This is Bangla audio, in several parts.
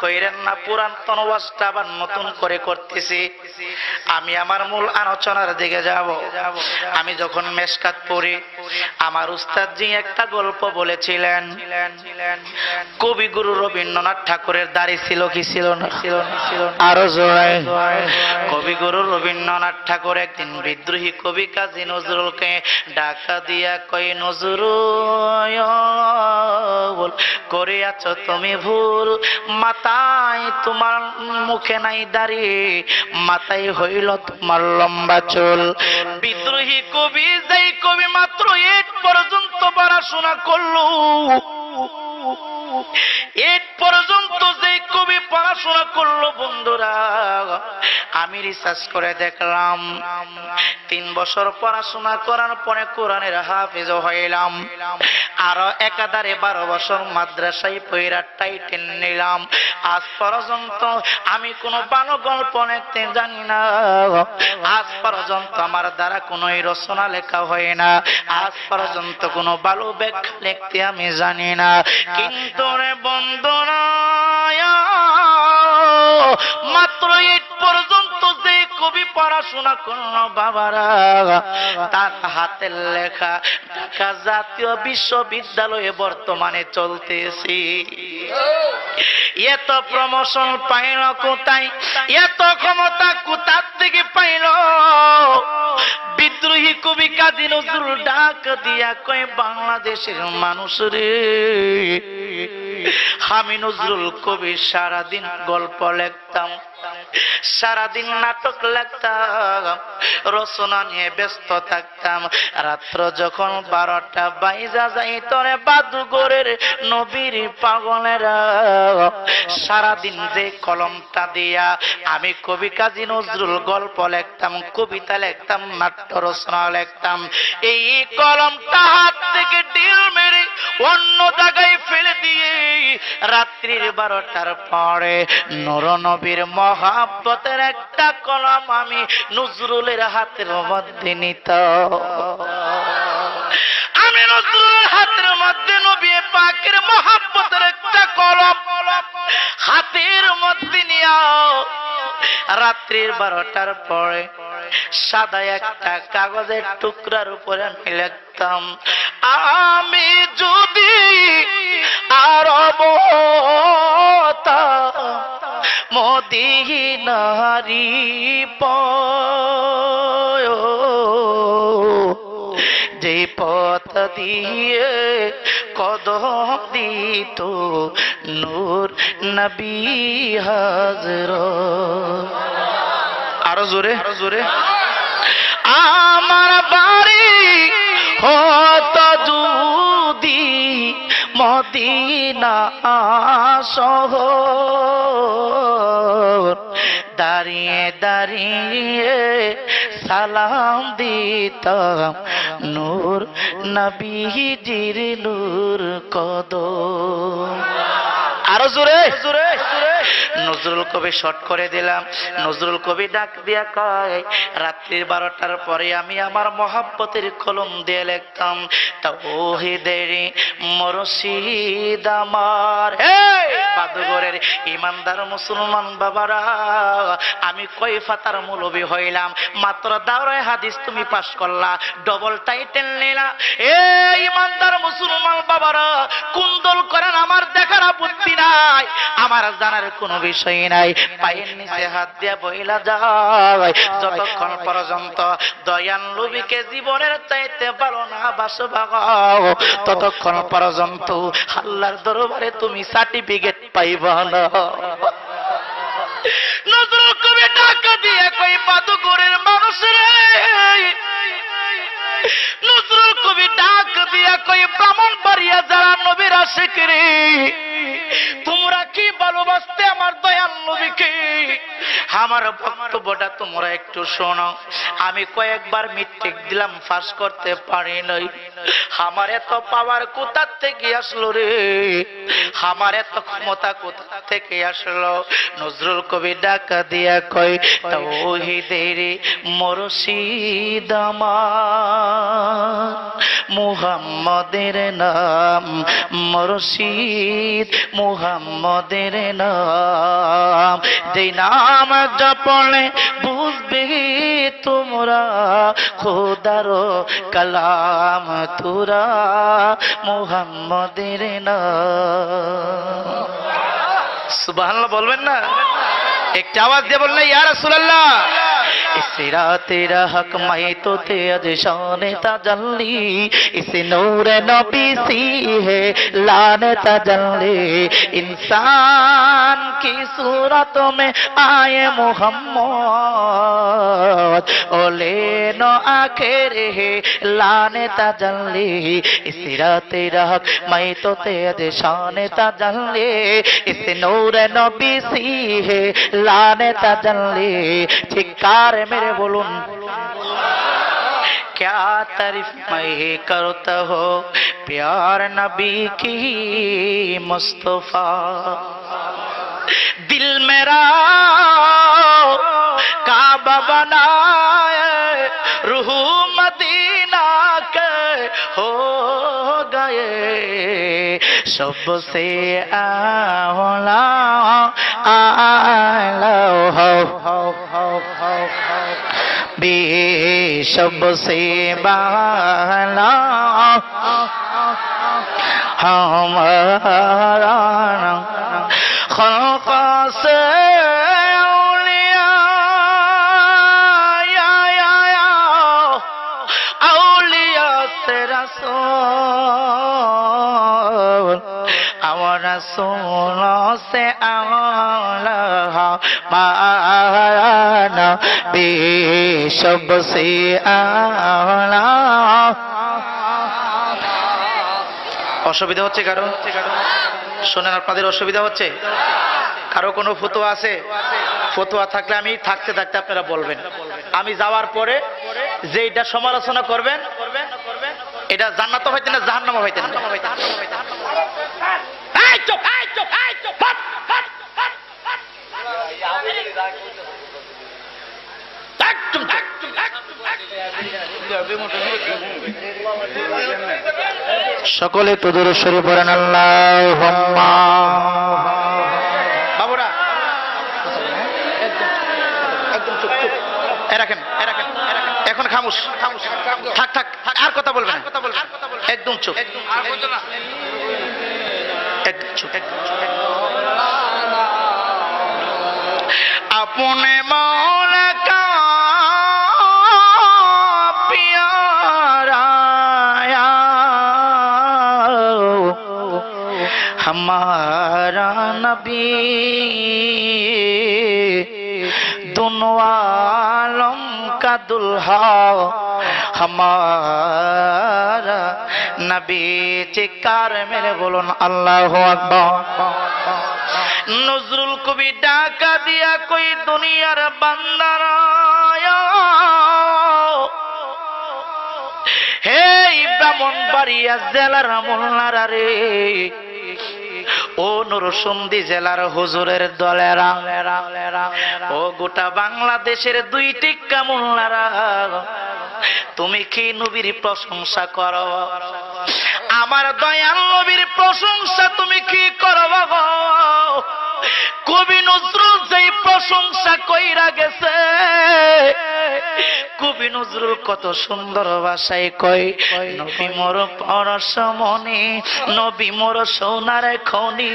কইরেন না পুরাতন ওয়াজটা আবার নতুন করে করতেছি। আমি আমার মূল আলোচনার দিকে যাব। আমি যখন মেশকাত পড়ি, আমার উস্তাদজি একটা গল্প বলেছিলেন কবিগুরু রবীন্দ্রনাথ ঠাকুরের দাড়ি ছিল কি ছিল না? ছিল না আরও কবিগুরু রবীন্দ্রনাথ ঠাকুর একদিন বিদ্রোহী কবি কাজী নজরুলকে ডাকা দিয়া কই নজরুল, করিয়াছ তুমি ভুল। মাথায় তোমার মুখে নাই দাড়ি, মাথায় হইল তোমার লম্বা চুল। বিদ্রোহী কবি যেই কবি মাত্র এক পর্যন্ত পড়াশোনা করল। এইট পর্যন্ত যে কবি পড়াশোনা করল বন্ধুরা, আমি রিসার্চ করে দেখলাম। তিন বছর পড়াশোনা করার পরে কোরআনের হাফিজ হইলাম। আরও একাধারে বারো বছর মাদ্রাসায় নিলাম। আজ পর্যন্ত আমি কোনো ভালো গল্প লিখতে জানি না। আজ পর্যন্ত আমার দ্বারা কোনো রচনা লেখা হয় না। আজ পর্যন্ত কোনো ভালো ব্যাখ্যা লিখতে আমি জানি না। কিন্তু রে বন্ধুরা মাত্র এইট পর্যন্ত যে কবি পড়াশোনা করল বাবারা, তার হাতের লেখা ঢাকা জাতীয় বিশ্ববিদ্যালয়ে বর্তমানে চলতেছি। এত প্রমোশন পাইল কোথায়? এত ক্ষমতা কোথার থেকে পাইল? বিদ্রোহী কবি কাজী নজরুল ডাক দিয়া কয়, বাংলাদেশের মানুষ রে, আমি নজরুল কবি সারাদিন গল্প লিখতাম, সারাদিন নাটক লিখতাম, রচনা নিয়ে ব্যস্ত থাকতাম। রাত্র যখন বারোটা বাইজা যাই তরে বাদুগরের নবীর পাগলেরা সারাদিন যে কলমটা দিয়া আমি কবি কাজী নজরুল গল্প লেখতাম, কবিতা লেখতাম নাট্য রচনা লিখতাম। এই কলমটা হাত থেকে ডিল মেরে অন্য জায়গায় ফেলে দিয়ে রাত্রির বারোটার পরে নর নবীর মহাব্বতের একটা কলম আমি নজরুলের হাতের মধ্যে নিত আমি নজরুলের হাতের মধ্যে নবী পাকের মহাব্বতের একটা কলম হাতের মধ্যে নিয়া রাত্রির বারোটার পরে সাদা একটা কাগজের টুকরার উপরে আমি লিখতাম, আমি যদি আরব মদিনারি যে পথ দিয়ে কদম দিত নূর নবী হাজর। আরও জোরে। আরও জোরে। আমার বাড়ি হত যদি মদিনা শহর। দাঁড়িয়ে দাঁড়িয়ে সালাম দিতাম নূর নবীজির নূর কদম আরও জোরে। জোরে নজরুল কবি শর্ট করে দিলাম। নজরুল কবি ডাক দিয়া কয় রাত্রির বারোটার পরে আমি আমার মহাব্বতের কলম দিয়ে লিখতাম তাওহিদের মরশিদ আমার। বাদুগরের ইমানদার মুসলমান বাবারা আমি কই ফাতার মুলবি হইলাম। মাত্র দাওরায় হাদিস তুমি পাশ করলা ডবল টাইটেল নিলা। এ ইমানদার মুসলমান বাবারা কুন্দল করেন আমার দেখার আপত্তি নাই, আমার জানার কোনো বিষয় নাই। পায়ের নিচে হাত দিয়া বইলা যায়, যতক্ষণ পর্যন্ত দয়ান লুবিকে জীবনের চাইতে ভালো না বাসবাগাও ততক্ষণ পর্যন্ত আল্লাহর দরবারে তুমি সার্টিফিকেট পাইবা না। নজরুল কবি টাকা দিয়ে কই বাদুগরের মানুষ রে। নজরুল কবি ডাক দিয়া কই ব্রাহ্মণ বাড়িয়া যারা নবীর আশেক রে। তোমরা কি ভালোবাসতে আমার দয়াল নবীকে? আমার বক্তব্যটা তোমরা একটু শোনো। আমি কয়েকবার মিট্রিক দিলাম, ফাঁস করতে পারি নাই। আমার এত পাওয়ার কোথার থেকে আসলো রে? আমার এত ক্ষমতা কোথা থেকে আসলো? নজরুল কবি ডাকা দিয়া কয় তৌহিদের মুর্শিদ আমার, মুহাম্মদের নাম মুর্শিদ, মুহাম্মদের নাম। যে নাম জপলে বুঝবে তোমরা খোদার কালাম তোরা মোহাম্মদের না। বলবেন না? একটা আওয়াজ দিয়ে বললেন ইয়ার রাসূলুল্লাহ। इस तेरा हक मैं तो तेज शान तजल्ली इस नूर नबी सी है लान तजल्ली इंसान की सूरत में आए मोहम्मद ओले नो आखिर है लान तजल्ली इस तेरा हक मैं तो तेज शान तजल्ली इस नूर नबी सी है लान तजल्ली चिक्कार मेरे बोलून क्या तारीफ मैं करता हो प्यार नबी की मुस्तफा दिल मेरा काबा बनाए रूह मदीना के हो गए सबसे आला आला हो हो हो हो बे सबसे बाला हमारा खल्क़ से औलिया या या या औलिया से रसूल رسولوں সে اعلیٰ مانا بی شب অসুবিধা হচ্ছে কারও? শোনেন, আপনাদের অসুবিধা হচ্ছে? কারও কোনো ফতুয়া আছে? ফতুয়া থাকলে আমি থাকতে থাকতে আপনারা বলবেন। আমি যাওয়ার পরে যে এটা সমালোচনা করবেন, এটা জান্নাত হইতেন না জাহান্নামা হইতেন সকলে তোদের শরীর পড়েন আল্লাহ বাবুরা রাখেন রাখেন এখন খামুশ খামুশ। থাক থাক আর কথা বলবেন না। একদম চুপ। একদম চুপ। একদম अपने मौला का प्यारा हमारा नबी दोनों आलम का दुल्हा हमारा नबी चिकार मेरे बोलो अल्लाह अकबर নজরুল কবি ডাকা দিয়া কই দুনিয়ার বান্দারা হে ব্রাহ্মণ বাড়িয়া জেলার মোল্লারা রে। ও নরসুন্দি জেলার হুজুরের দলেরা। ও গোটা বাংলাদেশের দুই টিক্কা মোল্লারা তুমি কি নবীর প্রশংসা করো? আমার দয়াল নবীর প্রশংসা তুমি কি করবা কবি নজরুল যেই প্রশংসা কইরা গেছে, কবি নজরুল কত সুন্দর ভাষায় কই নবী মোর পরশমণি নবী মোর সোনার খনি,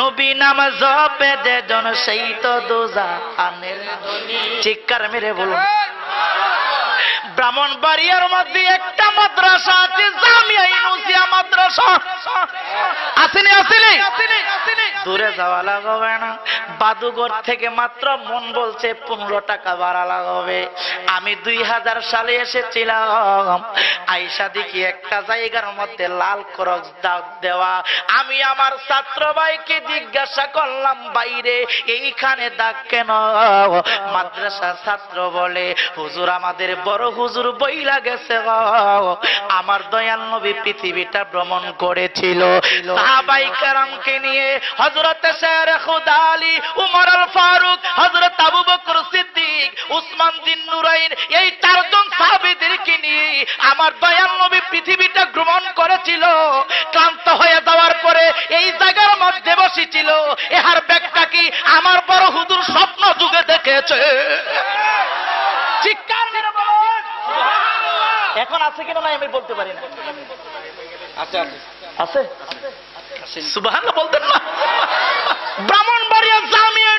নবী নাম জপে যে জন সেই তো দোজা আনের চিৎকার মেরে বলুন। ব্রাহ্মণ বাড়িয়ার মধ্যে একটা মাদ্রাসা আছে, জামিয়া ইনুসিয়া মাদ্রাসা। আসেনি আসেনি? দূরে যাওয়া লাগবে না। বাদুঘর থেকে মাত্র মন বলছে পনেরো টাকা ভাড়া লাগবে। আমি দুই হাজার সালে এসেছিলাম। আইসা দেখি একটা জায়গার মধ্যে লাল দাগ দেওয়া। আমি আমার ছাত্র ভাইকে জিজ্ঞাসা করলাম, বাইরে এইখানে দাগ কেন? মাদ্রাসা ছাত্র বলে, হুজুর, আমাদের বড় হুজুর বইলা গেছে আমার দয়াল নবী পৃথিবীটা ভ্রমণ করেছিল। সাহাবাই কেরামকে নিয়ে হযরত শের উমর আল ফারুক, হযরত আবু বকর সিদ্দিক, উসমান দিন নুরাইন এই চারজন সাহাবীদেরকে নিয়ে আমার দয়াল নবী পৃথিবীটা ভ্রমণ করেছিল। ক্লান্ত হয়ে যাওয়ার পরে এই জায়গার মধ্যে বসেছিল। এহার ব্যাগটা কি? আমার বড় হুজুর স্বপ্ন যুগে দেখেছে। এখন আছে কিনা নাই আমি বলতে পারি না। আছে সুবহান বলতেন না। ব্রাহ্মণবাড়িয়া জামিয়া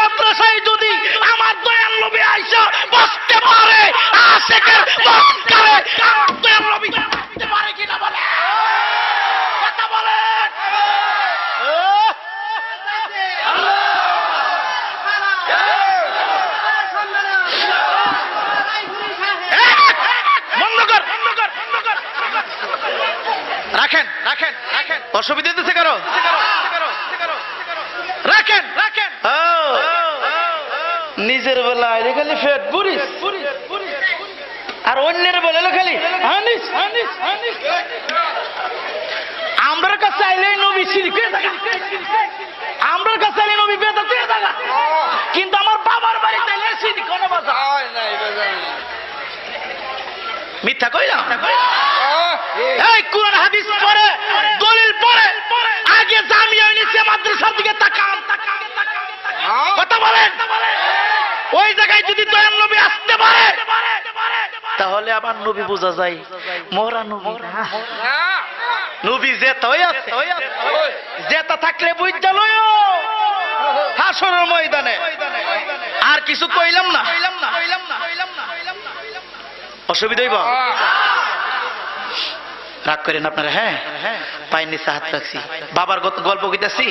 মাদ্রাসায় যদি আমার দয়াল নবী আইসা বসতে পারে আশেকের মন করে আমার দয়াল নবী বসতে পারে কিনা বলে কথা বলেন বন্ধ কর বন্ধ কর বন্ধ কর রাখেন রাখেন রাখেন। অসুবিধা দিতে কারও? রাখেন রাখেন। নিজের বেলা আইলে খালি ফেট বুড়িস আর অন্যের বেলা খালি হানিস। হানিস হানিস আমরার কাছে আইলে নবী সিরকে আমরার কাছে আইলে নবী বেদাতে থাকা। কিন্তু আমার বাবার বাড়িতে আইলে সিরক কোন বাজা মিথ্যা কইলাম? এই কোরআন হাদিস পড়ে, দলিল পড়ে, আগে জামিয়া নিচে মাদ্রাসার দিকে তাকান। কথা বলেন? ওই জায়গায় যদি দয়াল নবী আসতে পারে, তাহলে আবার নবী বোঝা যায়, মোরা নবী। নবী যেতই আছে। জেতা থাকলে বুঝতে লয় হাসরের ময়দানে। আর কিছু কইলাম না। অসুবিধা হইব? রাগ করেন আপনারা হ্যাঁ? পাইনি হাত রাখছি। বাবার গল্প কইতাছি।